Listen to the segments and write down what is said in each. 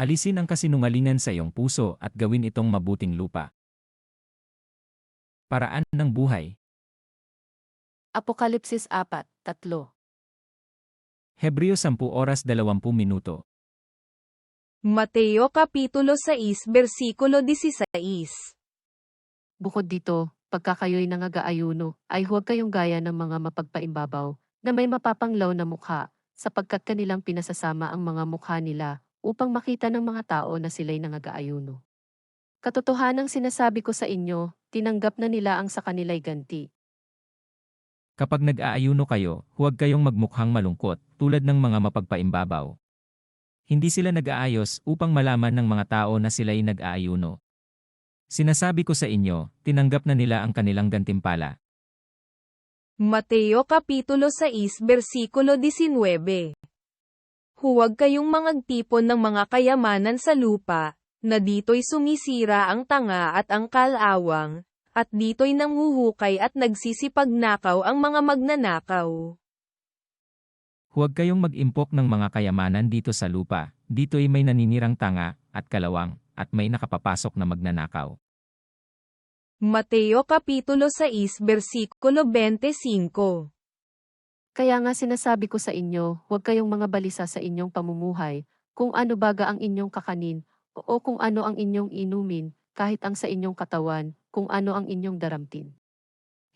Alisin ang kasinungalingan sa iyong puso at gawin itong mabuting lupa. Paraan ng buhay. Apokalipsis 4, 3. Hebreo 10 oras 20 minuto. Mateo Kapitulo 6 Versikulo 16 Bukod dito, pagka kayo'y nangagaayuno, ay huwag kayong gaya ng mga mapagpaimbabaw, na may mapapanglaw na mukha, sapagkat kanilang pinasasama ang mga mukha nila, upang makita ng mga tao na sila'y nangagaayuno. Katotohanang sinasabi ko sa inyo, tinanggap na nila ang sa kanila'y ganti. Kapag nag-aayuno kayo, huwag kayong magmukhang malungkot, tulad ng mga mapagpaimbabaw. Hindi sila nag-aayos upang malaman ng mga tao na sila'y nag-aayuno. Sinasabi ko sa inyo, tinanggap na nila ang kanilang gantimpala. Mateo Kapitulo 6 Versikulo 19 Huwag kayong mangagtipon ng mga kayamanan sa lupa, na dito'y sumisira ang tanga at ang kalawang, at dito'y nanghuhukay at nagsisipagnakaw ang mga magnanakaw. Huwag kayong mag-impok ng mga kayamanan dito sa lupa, dito'y may naninirang tanga, at kalawang, at may nakapapasok na magnanakaw. Mateo Kapitulo 6 Versikulo 25 Kaya nga sinasabi ko sa inyo, huwag kayong mga balisa sa inyong pamumuhay, kung ano baga ang inyong kakanin, o kung ano ang inyong inumin, kahit ang sa inyong katawan, kung ano ang inyong daramtin.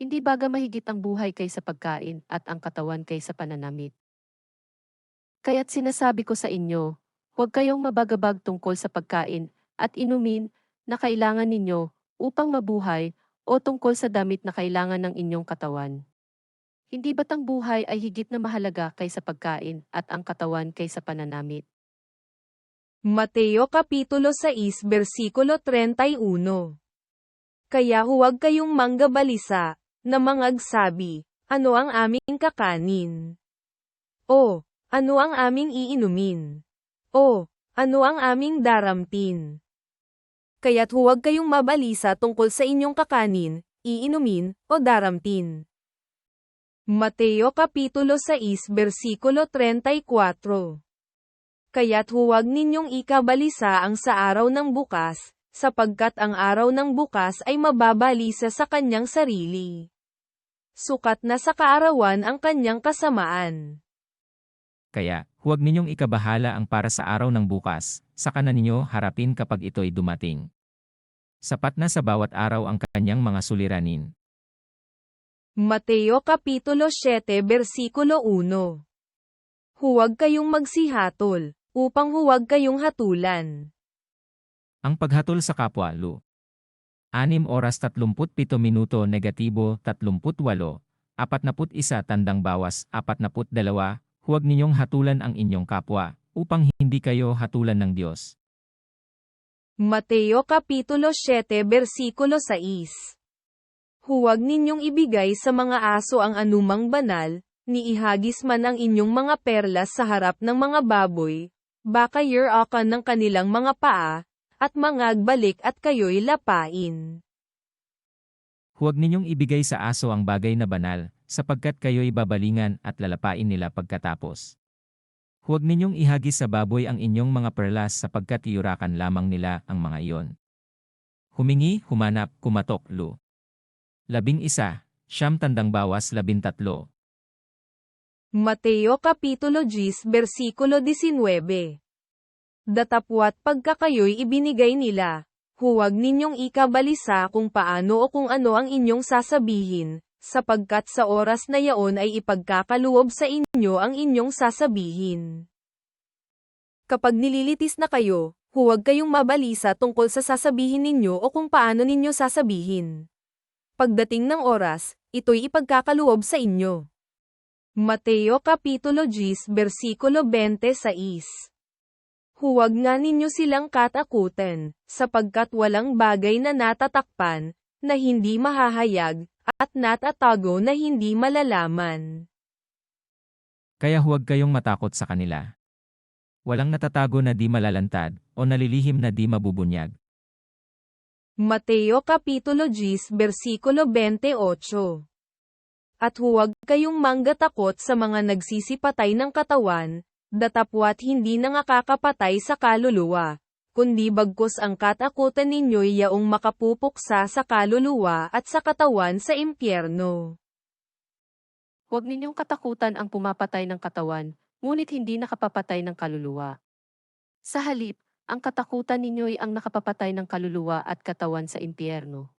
Hindi baga mahigit ang buhay kaysa pagkain at ang katawan kaysa pananamit. Kaya't sinasabi ko sa inyo, huwag kayong mabagabag tungkol sa pagkain at inumin na kailangan ninyo upang mabuhay o tungkol sa damit na kailangan ng inyong katawan. Hindi ba't ang buhay ay higit na mahalaga kaysa pagkain at ang katawan kaysa pananamit? Mateo Kapitulo 6 Versikulo 31 Kaya huwag kayong manggabalisa, na mangagsabi, ano ang aming kakanin? O, ano ang aming iinumin? O, ano ang aming daramtin? Kaya't huwag kayong mabalisa tungkol sa inyong kakanin, iinumin, o daramtin. Mateo Kapitulo 6 Versikulo 34 Kaya't huwag ninyong ikabalisa ang sa araw ng bukas, sapagkat ang araw ng bukas ay mababalisa sa kanyang sarili. Sukat na sa kaarawan ang kanyang kasamaan. Kaya, huwag ninyong ikabahala ang para sa araw ng bukas, saka na ninyo harapin kapag ito'y dumating. Sapat na sa bawat araw ang kanyang mga suliranin. Mateo Kapitulo 7 Versikulo 1 Huwag kayong magsihatol, upang huwag kayong hatulan. Ang paghatol sa kapwa, Lu. 6 oras 37 minuto negatibo 38, 41 tandang bawas 42, huwag ninyong hatulan ang inyong kapwa, upang hindi kayo hatulan ng Diyos. Mateo Kapitulo 7 Versikulo 6 Huwag ninyong ibigay sa mga aso ang anumang banal, ni ihagis man ang inyong mga perlas sa harap ng mga baboy, baka yurakan ng kanilang mga paa, at mangagbalik at kayo'y lapain. Huwag ninyong ibigay sa aso ang bagay na banal, sapagkat kayo'y babalingan at lalapain nila pagkatapos. Huwag ninyong ihagis sa baboy ang inyong mga perlas sapagkat iurakan lamang nila ang mga iyon. Humingi, humanap, kumatok, lu. Labing isa, siyam tandang bawas labintatlo. Mateo Kapitulo 10 versikulo 19 Datapwat pagka kayo'y ibinigay nila, huwag ninyong ikabalisa kung paano o kung ano ang inyong sasabihin, sapagkat sa oras na yaon ay ipagkakaluob sa inyo ang inyong sasabihin. Kapag nililitis na kayo, huwag kayong mabalisa tungkol sa sasabihin ninyo o kung paano ninyo sasabihin. Pagdating ng oras, ito'y ipagkakaluob sa inyo. Mateo Kapitulo 10 versikulo 26 Huwag nga ninyo silang katakutan, sapagkat walang bagay na natatakpan, na hindi mahahayag, at natatago na hindi malalaman. Kaya huwag kayong matakot sa kanila. Walang natatago na di malalantad, o nalilihim na di mabubunyag. Mateo Kapitulo 10 versikulo 28 At huwag kayong manggatakot sa mga nagsisipatay ng katawan, datapwat hindi nangakakapatay sa kaluluwa, kundi bagkus ang katakutan ninyo'y yaong makapupuksa sa kaluluwa at sa katawan sa impyerno. Huwag ninyong katakutan ang pumapatay ng katawan, ngunit hindi nakapapatay ng kaluluwa. Sa halip, ang katakutan ninyo'y ang nakapapatay ng kaluluwa at katawan sa impyerno.